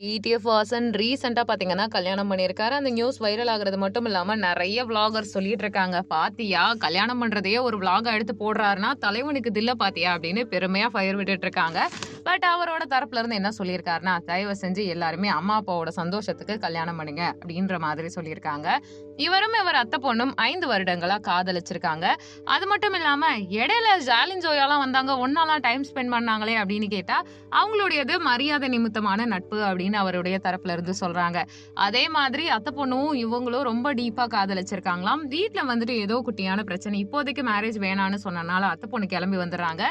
ETF Vasan ரீசெண்டாக பார்த்தீங்கன்னா கல்யாணம் பண்ணியிருக்காரு. அந்த நியூஸ் வைரல் ஆகிறது மட்டும் இல்லாமல் நிறைய vloggers சொல்லிட்டு இருக்காங்க. பாத்தியா கல்யாணம் பண்ணுறதையே ஒரு vlog எடுத்து போடுறாருன்னா தலைவனுக்கு தில்ல பாத்தியா அப்படின்னு பெருமையாக ஃபயர் விட்டுட்டு இருக்காங்க. பட் அவரோட தரப்புல இருந்து என்ன சொல்லியிருக்காருன்னா தயவு செஞ்சு எல்லாருமே அம்மா அப்பாவோட சந்தோஷத்துக்கு கல்யாணம் பண்ணுங்க அப்படின்ற மாதிரி சொல்லியிருக்காங்க. இவரும் இவர் அத்தை பொண்ணும் ஐந்து வருடங்களா காதலிச்சிருக்காங்க. அது மட்டும் இல்லாம இடையில ஜாலின் ஜோயாலாம் வந்தாங்க ஒன்னாலாம் டைம் ஸ்பெண்ட் பண்ணாங்களே அப்படின்னு கேட்டா அவங்களுடையது மரியாதை நிமித்தமான நட்பு அப்படின்னு அவருடைய தரப்புல இருந்து சொல்றாங்க. அதே மாதிரி அத்தை பொண்ணும் இவங்களும் ரொம்ப டீப்பா காதலிச்சிருக்காங்களாம். வீட்டுல வந்துட்டு ஏதோ குட்டியான பிரச்சனை இப்போதைக்கு மேரேஜ் வேணான்னு சொன்னனால அத்தை பொண்ணு கிளம்பி வந்துடுறாங்க.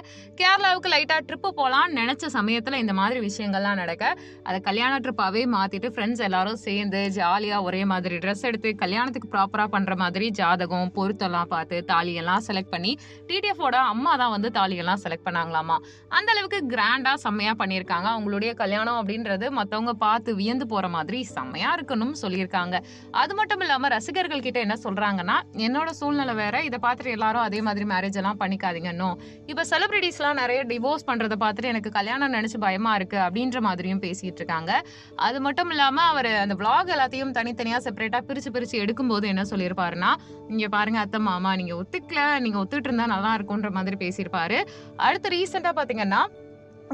கேரளாவுக்கு லைட்டா ட்ரிப்பு போலாம்னு நினைச்ச சமயத்தில் இந்த மாதிரி விஷயங்கள்லாம் நடக்க அதை கல்யாண ட்ரிப்பாகவே மாற்றிட்டு ஃப்ரெண்ட்ஸ் எல்லாரும் சேர்ந்து ஜாலியாக ஒரே மாதிரி ட்ரெஸ் எடுத்து கல்யாணத்துக்கு ப்ராப்பராக பண்ணுற மாதிரி ஜாதகம் பொருத்தெல்லாம் பார்த்து தாலியெல்லாம் செலக்ட் பண்ணி டிடிஎஃபோட அம்மா தான் வந்து தாலியெல்லாம் செலக்ட் பண்ணாங்களாமா. அந்த அளவுக்கு கிராண்டாக செம்மையாக பண்ணியிருக்காங்க. அவங்களுடைய கல்யாணம் அப்படின்றது மற்றவங்க பார்த்து வியந்து போகிற மாதிரி செம்மையாக இருக்கணும்னு சொல்லியிருக்காங்க. அது மட்டும் இல்லாமல் ரசிகர்கள் கிட்ட என்ன சொல்கிறாங்கன்னா என்னோட சூழ்நிலை வேற இதை பார்த்துட்டு எல்லாரும் அதே மாதிரி மேரேஜ் எல்லாம் பண்ணிக்காதீங்க இன்னும் இப்போ செலிபிரிட்டிஸ்லாம் நிறைய டிவோர்ஸ் பண்ணுறதை பார்த்துட்டு எனக்கு கல்யாணம் நினைச்சு பயமா இருக்கு அப்படின்ற மாதிரியும் பேசிட்டு இருக்காங்க. அது மட்டும் இல்லாம அவர் அந்த விளாக் எல்லாத்தையும் தனித்தனியா செப்பரேட்டா பிரிச்சு பிரிச்சு எடுக்கும்போது என்ன சொல்லியிருப்பாருன்னா இங்க பாருங்க அத்தை மாமா நீங்க ஒத்துக்கல நீங்க ஒத்துட்டு இருந்தா நல்லா இருக்கும்ன்ற மாதிரி பேசியிருப்பாரு. அடுத்து ரீசெண்டா பாத்தீங்கன்னா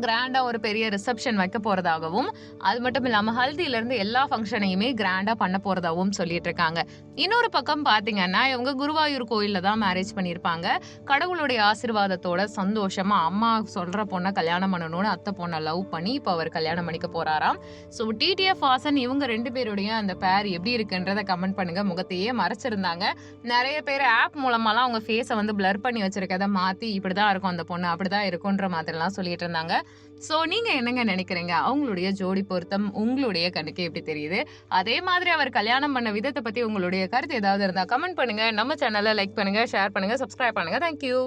கிராண்டாக ஒரு பெரிய ரிசப்ஷன் வைக்க போகிறதாகவும் அது மட்டும் இல்லாமல் ஹல்தியிலேருந்து எல்லா ஃபங்க்ஷனையுமே கிராண்டாக பண்ண போகிறதாகவும் சொல்லிட்டு இருக்காங்க. இன்னொரு பக்கம் பார்த்தீங்கன்னா இவங்க குருவாயூர் கோயிலில் தான் மேரேஜ் பண்ணியிருப்பாங்க கடவுளுடைய ஆசீர்வாதத்தோட சந்தோஷமாக அம்மா சொல்கிற பொண்ணை கல்யாணம் பண்ணணும்னு அத்தை பொண்ணை லவ் பண்ணி இப்போ அவர் கல்யாணம் பண்ணிக்க போகிறாராம் ஸோ டிடிஎஃப் ஹாசன் இவங்க ரெண்டு பேருடைய அந்த பேர் எப்படி இருக்குன்றத கமெண்ட் பண்ணுங்கள் முகத்தையே மறைச்சிருந்தாங்க. நிறைய பேர் ஆப் மூலமாலாம் அவங்க ஃபேஸை வந்து பிளர் பண்ணி வச்சிருக்கதை இப்படி இப்படிதான் இருக்கும் அந்த பொண்ணு அப்படிதான் இருக்குன்ற மாதிரிலாம் சொல்லிட்டு இருந்தாங்க. ஸோ நீங்க என்னங்க நினைக்கிறீங்க? அவங்களுடைய ஜோடி பொருத்தம் உங்களுடைய கணக்கு எப்படி தெரியுது? அதே மாதிரி அவர் கல்யாணம் பண்ண விதத்தை பத்தி உங்களுடைய கருத்து ஏதாவது இருந்தா கமெண்ட் பண்ணுங்க. நம்ம சேனலை லைக் பண்ணுங்க ஷேர் பண்ணுங்க சப்ஸ்கிரைப் பண்ணுங்க. தேங்க்யூ